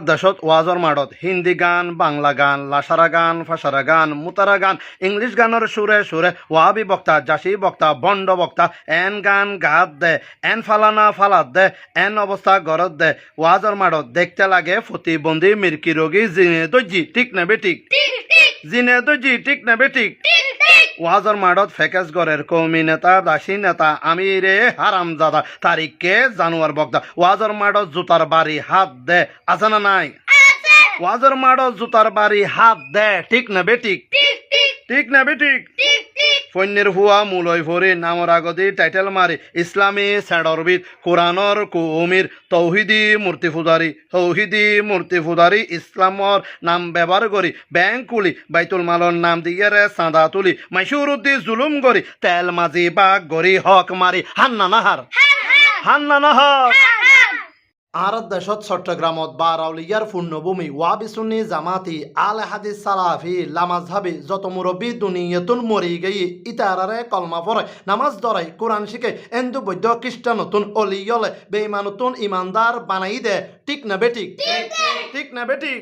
দেশত ওয়াজর মাডত হিন্দি গান বাংলা গান লাসারা গান ফাসারা গান মুতারা গান ইংলিশ গানের সুরে সুরে ওয়াবি বক্তা জাসি বক্তা বন্ড বক্তা এন গান গাত দে এন ফালানা ফালাত দে এন অবস্থা গরত দে ওয়াজর মাডত দেখতে লাগে প্রতিবন্ধী মির্কি রোগী জিনে দজ্জি ঠিক না বেঠিক জিনে দজ্জি ঠিক না বেঠিক ওয়াজর মাডত ফেকেস গরের কৌমি নেতা দাসী নেতা আমি রে হারাম দাদা তারিখকে জানুয়ার বক্তা। ওয়াজর মাডত জুতার বাড়ি হাত দে আছে না নাই? ওয়াজর মাডত জুতার বাড়ি হাত দে ঠিক না বেটিক ঠিক না বেঠিক? ফন্যের হুয়া মূলই ভরি নামর আগদি টাইটেল মারি ইসলামী স্যাডরবিদ কোরআনর কুমির, তৌহিদি মূর্তি ফুদারি তৌহিদি মূর্তি ফুদারি ইসলামর নাম ব্যবহার করি ব্যাংক কুলি, বাইতুল মালর নাম দিয়ে রে চাঁদা তুলি মাইসুর উদ্দি জুলুম করি, তেল মাজি বাঘ গরি হক মারি, হান্না নাহার হান্না নাহার। আর দেশত চট্টগ্রামত বারাউলিয়ার পূর্ণভূমি ওয়াবিসুন্নি জামাতি আল হাদিস সালাফি লামাজহাবি যত মুরব্বী দুনিয়তুন মরি গেই ইতারারে কলমা পরে নামাজ দরাই কোরআন শিখে এন্দু বৈদ্য খ্রিস্টানতুন অলিয়লে বেইমানতুন ইমানদার বানাই দে। ঠিক না বেটি ঠিক না বেঠিক?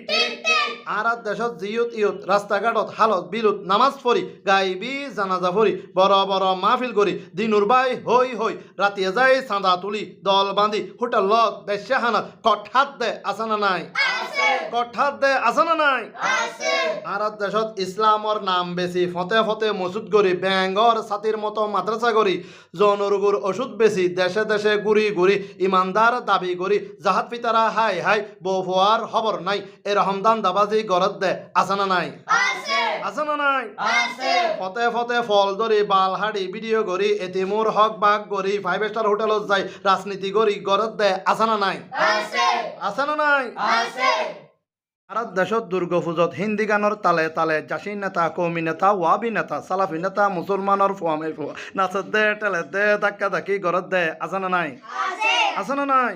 আর দেশত জিয়ত ইয়ত, রাস্তাঘাটত হালত বিলুত, নামাজ পড়ি, গাইবি জানাজা পড়ি বড় বড় মাহফিল করি দিনুর বাই হই হই রাতি যাই চাঁদা তুলি, দল বান্ধি, হোটেলত বেশ্যাহানাত কঠাত দে আসানা নাই? কঠাত দে আছে না নাই? আর দেশত ইসলামর নাম বেশি ফতে ফতে মসুদ গরি ব্যাঙ্গর ছাতির মতো মাদ্রাসা করি জনরোগর ওষুধ বেশি দেশে দেশে ঘুরি ঘুরি ইমানদার দাবি করি জাহাত পিতারা হাই হাই বউ ফোয়ার খবর নাই। এ রহমদান দাবাজি গরত দে আছে না নাই? আছে না নাই ফতে ফতে ফল ধরি বাল হাড়ি ভিডিও করি এতিমুর হক বাগ করি ফাইভ স্টার হোটেলত যাই রাজনীতি করি গরত দে আছে না নাই? আছে। না নাই? ভারত দেশত দুর্গা পূজত হিন্দি গানৰ তালে তালে জাসি নেতা কৌমি নেতা ওয়াবি নেতা সালাফি নেতা মুছলমানৰ ফুৱামে ফুৱা। নাচত দে টেলে দে ধাক্কা ধাক্কি ঘৰত দে আছে না নাই? আছে। না নাই?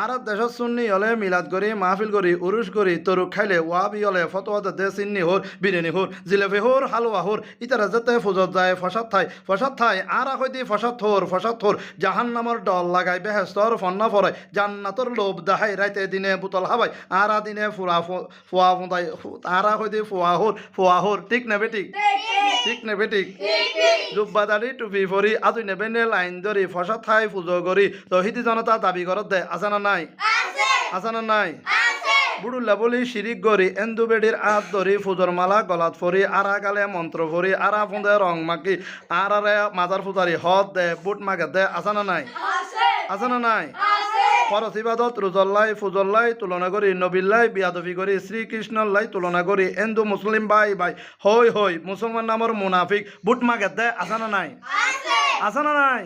আর দেশত সুন্নি হলে মিলাদ করি, মাহফিল করি উরুস করি, তরুক খাইলে ওয়াবি হলে ফতোয়া দে সিন্নি হোর বিরিয়ানি হোর জিলেপি হোর হালুয়া হোর ইতারা যেতে ফুজত যায়, ফসাদ থাই ফসাদ থাই আর হইতে ফসাদ থোর ফসাদ থোর জাহান নামর ডল লাগাই বেহেস্তর ফন্না ফরাই জান্নাতর লোভ দেখাই রাইতে দিনে বুতল হাবাই আরা দিনে ফুরা ফুয়া ফুঁদাই আরা হইতে ফুয়া হোর ফুয়া হোর ঠিক না বেটিক ঠিক না বেটিক জুব্বা দাড়ি টুপি ফরি আজই নেবে নে লাইন ধরি ফসাদ থাই পুজো করি তহিদি জনতা দাবি করত দে আছে না নাই আছে না নাই বুড়ুল্লা বলি শিরিক গরি এন্দু বেডির আত ধরি ফুজর মালা গলাত ফরি আরা গালে মন্ত্র ফরি আরা ফুঁদে রং মাকি আর আরে মাজার ফুজারি হদ দে বুট মাগে দে আছে না নাই আছে না নাই ফরস ইবাদত রোজল্লাই ফুজল্লাই তুলনা করি নবিল্লাই বিয়াদফি করি শ্রীকৃষ্ণল্লাই তুলনা করি। এন্দু মুসলিম ভাই ভাই হই হই মুসলমান নামর মুনাফিক বুট মাগে দে আছে না নাই? আছে। না নাই?